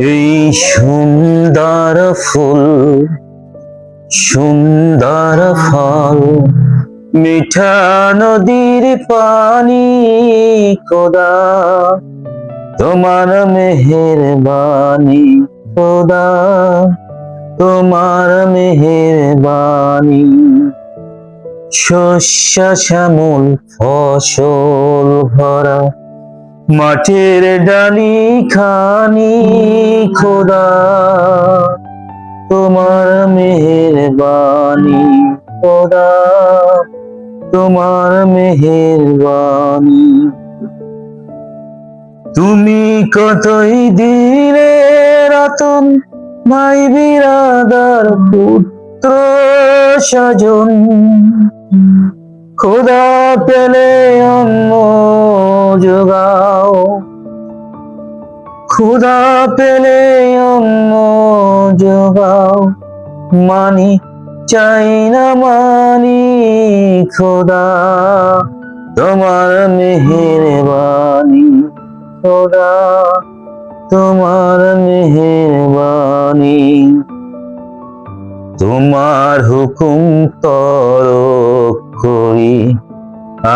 এই সুন্দর ফুল, সুন্দর ফল, মিঠা নদীর পানি খোদা, তোমার মেহের বাণী খোদা, তোমার মেহের বাণী শস্য শ্যামল ফসল ভরা। মাঠের ডালি খানি খোদা, তোমার মেহের বাণী খোদা, তোমার মেহের বাণী তুমি কতই দিলে রতন মাই বিরাদার পুত্র স্বজন। খোদা পেলে অন্ন যোগাও খোদা পেলে অন্ন যোগাও মানি চাই না মানি খোদা, তোমার মেহের বাণী খোদা, তোমার মেহের বাণী তোমার হুকুম তর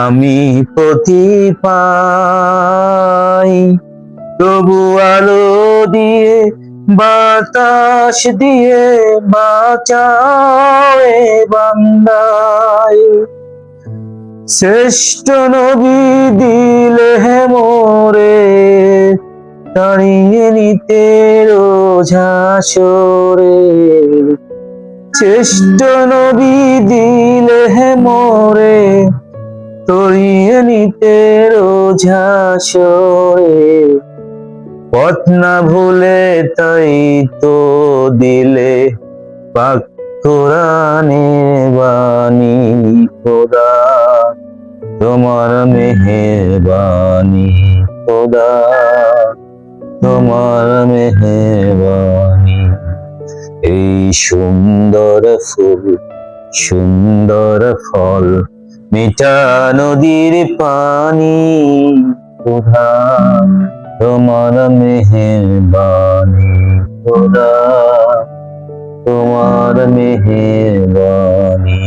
আমি প্রতি পাই। তবু আলো দিয়ে, বাতাস দিয়ে বাঁচাও এ বান্দায় শ্রেষ্ঠ নবী দিলে হে মোরে তাড়িয়ে নিতে রোঝাসরে শ্রেষ্ঠ নবী দিলে হে মোরে নিতে রোঝাসরে পথ না ভুলে তাই তো দিলে পাক কোরআনে বাণী, খোদা তোমার মেহেরবানি খোদা তোমার মেহেরবানি এই সুন্দর ফুল, সুন্দর ফল মিঠা নদীর পানি খোদা তোমার মেহেরবানি খোদা তোমার মেহেরবানি।